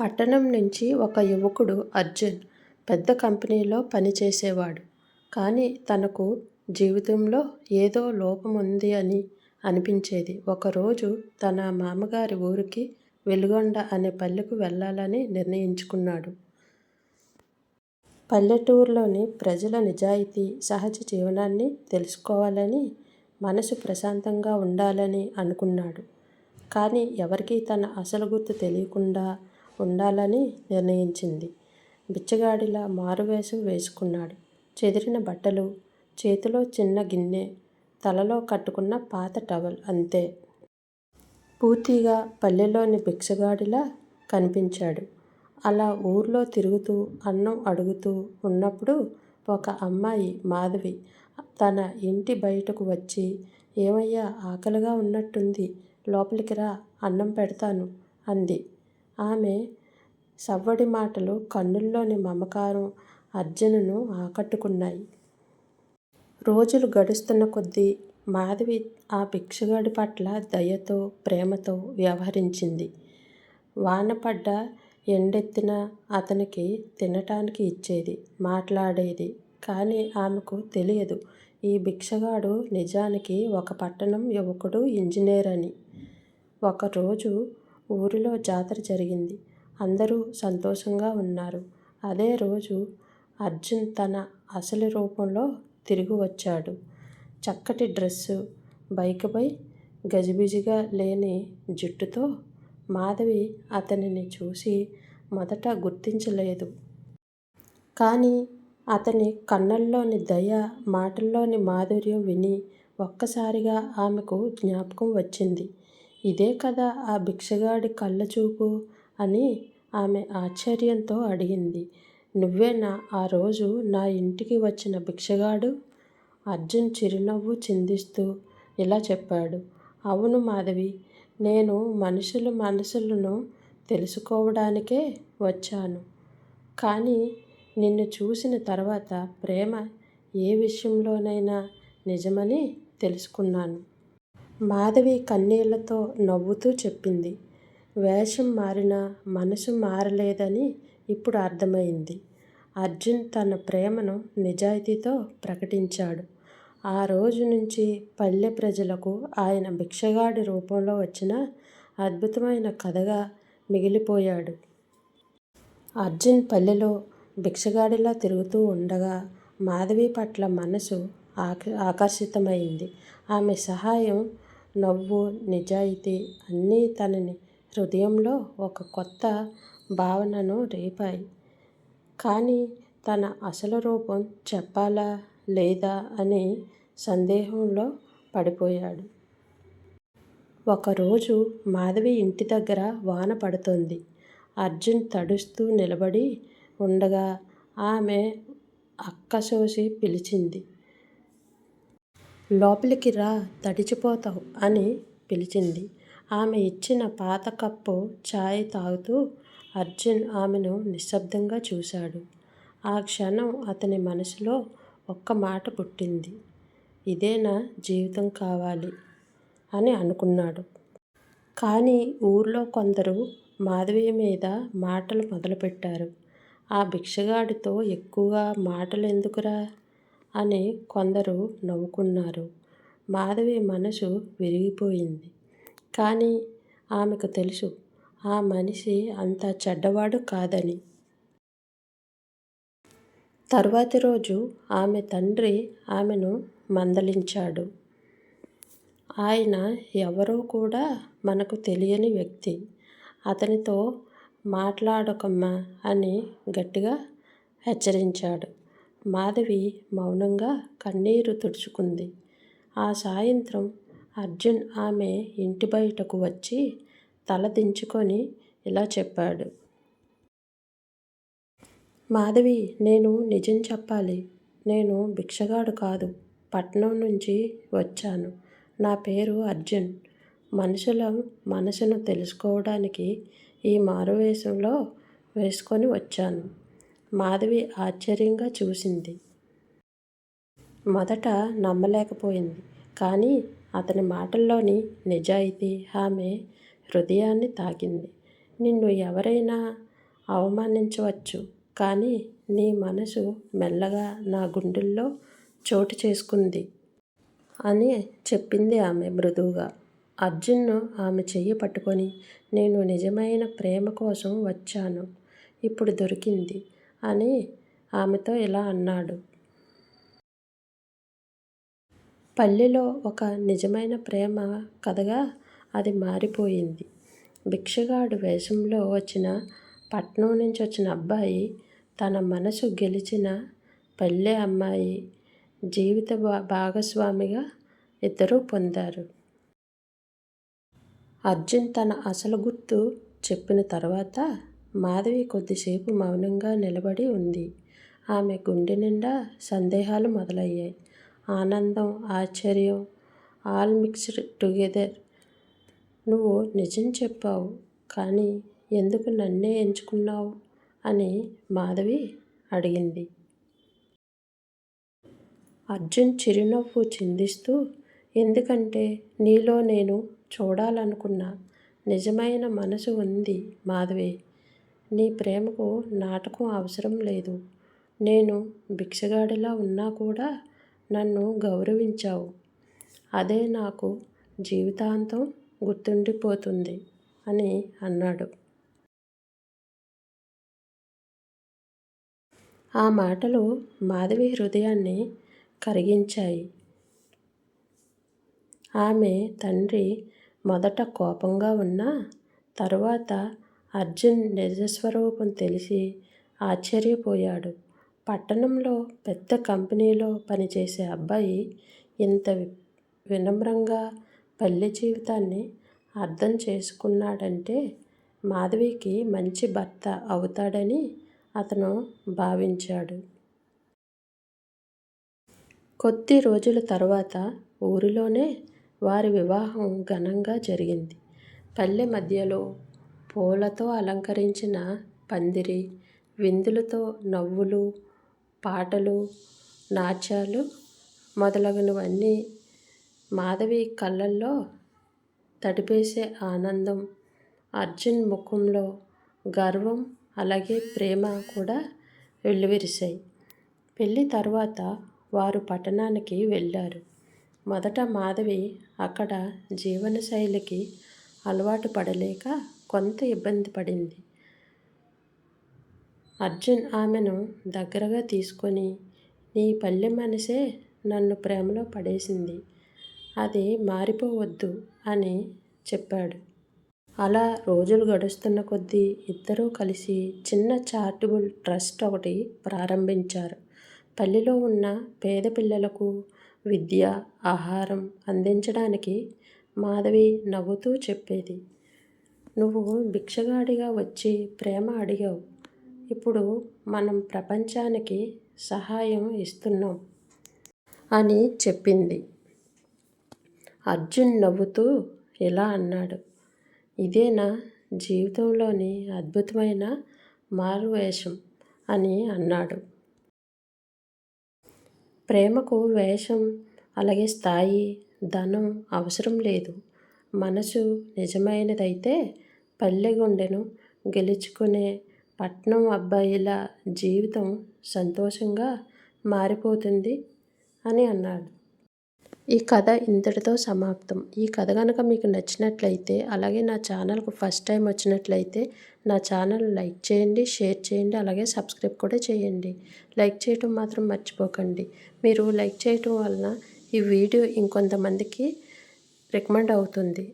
పట్టణం నుంచి ఒక యువకుడు అర్జున్ పెద్ద కంపెనీలో పనిచేసేవాడు. కానీ తనకు జీవితంలో ఏదో లోపం ఉంది అని అనిపించేది. ఒకరోజు తన మామగారి ఊరికి వెలుగొండ అనే పల్లెకు వెళ్ళాలని నిర్ణయించుకున్నాడు. పల్లెటూరులోని ప్రజల నిజాయితీ, సహజ జీవనాన్ని తెలుసుకోవాలని, మనసు ప్రశాంతంగా ఉండాలని అనుకున్నాడు. కానీ ఎవరికీ తన అసలు గుర్తు తెలియకుండా ఉండాలని నిర్ణయించింది. బిచ్చగాడిలా మారువేషం వేసుకున్నాడు. చెదిరిన బట్టలు, చేతిలో చిన్న గిన్నె, తలలో కట్టుకున్న పాత టవల్ అంతే. పూర్తిగా పల్లెలోని భిక్షగాడిలా కనిపించాడు. అలా ఊర్లో తిరుగుతూ అన్నం అడుగుతూ ఉన్నప్పుడు ఒక అమ్మాయి మాధవి తన ఇంటి బయటకు వచ్చి ఏమయ్యా ఆకలిగా ఉన్నట్టుంది లోపలికి రా అన్నం పెడతాను అంది. ఆమె సవ్వడి మాటలు, కన్నుల్లోని మమకారం అర్జునును ఆకట్టుకున్నాయి. రోజులు గడుస్తున్న కొద్దీ మాధవి ఆ భిక్షగాడి పట్ల దయతో, ప్రేమతో వ్యవహరించింది. వానపడ్డ ఎండెత్తిన అతనికి తినటానికి ఇచ్చేది, మాట్లాడేది. కానీ ఆమెకు తెలియదు ఈ భిక్షగాడు నిజానికి ఒక పట్టణం యువకుడు ఇంజనీర్ అని. ఒకరోజు ఊరిలో జాతర జరిగింది. అందరూ సంతోషంగా ఉన్నారు. అదే రోజు అర్జున్ తన అసలు రూపంలో తిరిగి వచ్చాడు. చక్కటి డ్రెస్సు, బైక్పై గజిబిజిగా లేని జుట్టుతో. మాధవి అతనిని చూసి మొదట గుర్తించలేదు. కానీ అతని కన్నల్లోని దయ, మాటల్లోని మాధుర్యం విని ఒక్కసారిగా ఆమెకు జ్ఞాపకం వచ్చింది. ఇదే కదా ఆ భిక్షగాడి కళ్ళ చూపు అని ఆమె ఆశ్చర్యంతో అడిగింది. నువ్వేనా ఆ రోజు నా ఇంటికి వచ్చిన భిక్షగాడు? అర్జున్ చిరునవ్వు చిందిస్తూ ఇలా చెప్పాడు. అవును మాధవి నేను మనుషుల మనసులను తెలుసుకోవడానికే వచ్చాను. కానీ నిన్ను చూసిన తర్వాత ప్రేమ ఏ విషయంలోనైనా నిజమని తెలుసుకున్నాను. మాధవి కన్నీళ్ళతో నవ్వుతూ చెప్పింది. వేషం మారినా మనసు మారలేదని ఇప్పుడు అర్థమైంది అర్జున్ తన ప్రేమను నిజాయితీతో ప్రకటించాడు. ఆ రోజు నుంచి పల్లె ప్రజలకు ఆయన భిక్షగాడి రూపంలో వచ్చిన అద్భుతమైన కథగా మిగిలిపోయాడు. అర్జున్ పల్లెలో భిక్షగాడిలా తిరుగుతూ ఉండగా మాధవి పట్ల మనసు ఆకర్షితమైంది. ఆమె సహాయం, నవ్వు, నిజాయితీ అన్నీ తనని హృదయంలో ఒక కొత్త భావనను రేపాయి. కానీ తన అసలు రూపం చెప్పాలా లేదా అని సందేహంలో పడిపోయాడు. ఒకరోజు మాధవి ఇంటి దగ్గర వాన పడుతోంది. అర్జున్ తడుస్తూ నిలబడి ఉండగా ఆమె అక్కసోసి పిలిచింది. లోపలికి రా తడిచిపోతావు అని పిలిచింది. ఆమె ఇచ్చిన పాత కప్పు ఛాయ్ తాగుతూ అర్జున్ ఆమెను నిశ్శబ్దంగా చూశాడు. ఆ క్షణం అతని మనసులో ఒక్క మాట పుట్టింది. ఇదేనా జీవితం కావాలి? అని అనుకున్నాడు. కానీ ఊర్లో కొందరు మాధవి మీద మాటలు మొదలుపెట్టారు. ఆ భిక్షగాడితో ఎక్కువగా మాటలు ఎందుకురా అని కొందరు నవ్వుకున్నారు. మాధవి మనసు విరిగిపోయింది. కానీ ఆమెకు తెలుసు ఆ మనిషి అంత చెడ్డవాడు కాదని. తర్వాతి రోజు ఆమె తండ్రి ఆమెను మందలించాడు. ఆయన ఎవరో కూడా మనకు తెలియని వ్యక్తి. అతనితో మాట్లాడకమ్మా అని గట్టిగా హెచ్చరించాడు. మాధవి మౌనంగా కన్నీరు తుడుచుకుంది. ఆ సాయంత్రం అర్జున్ ఆమె ఇంటి బయటకు వచ్చి తల దించుకొని ఇలా చెప్పాడు. మాధవి నేను నిజం చెప్పాలి. నేను భిక్షగాడు కాదు. పట్నం నుంచి వచ్చాను. నా పేరు అర్జున్. మనుషుల మనసును తెలుసుకోవడానికి ఈ మారువేషంలో వేసుకొని వచ్చాను. మాధవి ఆశ్చర్యంగా చూసింది. మొదట నమ్మలేకపోయింది. కానీ అతని మాటల్లోని నిజాయితీ ఆమె హృదయాన్ని తాకింది. నిన్ను ఎవరైనా అవమానించవచ్చు కానీ నీ మనసు మెల్లగా నా గుండెల్లో చోటు చేసుకుంది అని చెప్పింది ఆమె మృదువుగా అర్జున్ను ఆమె చెయ్యి పట్టుకొని నేను నిజమైన ప్రేమ కోసం వచ్చాను ఇప్పుడు దొరికింది అని ఆమెతో ఇలా అన్నాడు పల్లెలో ఒక నిజమైన ప్రేమ కథగా అది మారిపోయింది. భిక్షగాడు వేషంలో వచ్చిన పట్నం నుంచి వచ్చిన అబ్బాయి తన మనసు గెలిచిన పల్లె అమ్మాయి జీవిత భాగస్వామిగా ఇద్దరూ పొందారు. అర్జున్ తన అసలు గుర్తు చెప్పిన తర్వాత మాధవి కొద్దిసేపు మౌనంగా నిలబడి ఉంది. ఆమె గుండె నిండా సందేహాలు మొదలయ్యాయి. ఆనందం ఆశ్చర్యం ఆల్ మిక్స్డ్ టుగెదర్. నువ్వు నిజం చెప్పావు కానీ ఎందుకు నన్నే ఎంచుకున్నావు? అని మాధవి అడిగింది. అర్జున్ చిరునవ్వు చిందిస్తూ ఎందుకంటే నీలో నేను చూడాలనుకున్న నిజమైన మనసు ఉంది మాధవి. నీ ప్రేమకు నాటకం అవసరం లేదు. నేను భిక్షగాడిలా ఉన్నా కూడా నన్ను గౌరవించావు. అదే నాకు జీవితాంతం గుర్తుండిపోతుంది అని అన్నాడు. ఆ మాటలు మాధవి హృదయాన్ని కరిగించాయి. ఆమె తండ్రి మొదట కోపంగా ఉన్నా తరువాత అర్జున్ నిజస్వరూపం తెలిసి ఆశ్చర్యపోయాడు. పట్టణంలో పెద్ద కంపెనీలో పనిచేసే అబ్బాయి ఇంత వినమ్రంగా పల్లె జీవితాన్ని అర్థం చేసుకున్నాడంటే మాధవికి మంచి భర్త అవుతాడని అతను భావించాడు. కొద్ది రోజుల తర్వాత ఊరిలోనే వారి వివాహం ఘనంగా జరిగింది. పల్లె మధ్యలో పూలతో అలంకరించిన పందిరి విందులతో నవ్వులు పాటలు నాట్యాలు మొదలగునవన్నీ మాధవి కళ్ళల్లో తడిపేసే ఆనందం అర్జున్ ముఖంలో గర్వం అలాగే ప్రేమ కూడా వెల్లువిరిశాయి. పెళ్ళి తర్వాత వారు పట్టణానికి వెళ్ళారు. మొదట మాధవి అక్కడ జీవనశైలికి అలవాటు పడలేక కొంత ఇబ్బంది పడింది. అర్జున్ ఆమెను దగ్గరగా తీసుకొని నీ పల్లె మనసే నన్ను ప్రేమలో పడేసింది. అది మారిపోవద్దు అని చెప్పాడు. అలా రోజులు గడుస్తున్న కొద్దీ ఇద్దరూ కలిసి చిన్న చారిటబుల్ ట్రస్ట్ ఒకటి ప్రారంభించారు. పల్లెలో ఉన్న పేద పిల్లలకు విద్య ఆహారం అందించడానికి మాధవి నవ్వుతూ చెప్పేది. నువ్వు భిక్షగాడిగా వచ్చి ప్రేమ అడిగావు. ఇప్పుడు మనం ప్రపంచానికి సహాయం ఇస్తున్నాం అని చెప్పింది. అర్జున్ నవ్వుతూ ఇలా అన్నాడు. ఇదే నా జీవితంలోని అద్భుతమైన మారువేషం అని అన్నాడు. ప్రేమకు వేషం అలాగే స్థాయి ధనం అవసరం లేదు. మనసు నిజమైనదైతే పల్లె గుండెను గెలుచుకునే పట్నం అబ్బాయిల జీవితం సంతోషంగా మారిపోతుంది అని అన్నాడు. ఈ కథ ఇంతటితో సమాప్తం. ఈ కథ కనుక మీకు నచ్చినట్లయితే అలాగే నా ఛానల్కు ఫస్ట్ టైం వచ్చినట్లయితే నా ఛానల్ లైక్ చేయండి షేర్ చేయండి అలాగే సబ్స్క్రైబ్ కూడా చేయండి. లైక్ చేయటం మాత్రం మర్చిపోకండి. మీరు లైక్ చేయటం వలన ఈ వీడియో ఇంకొంతమందికి రికమెండ్ అవుతుంది.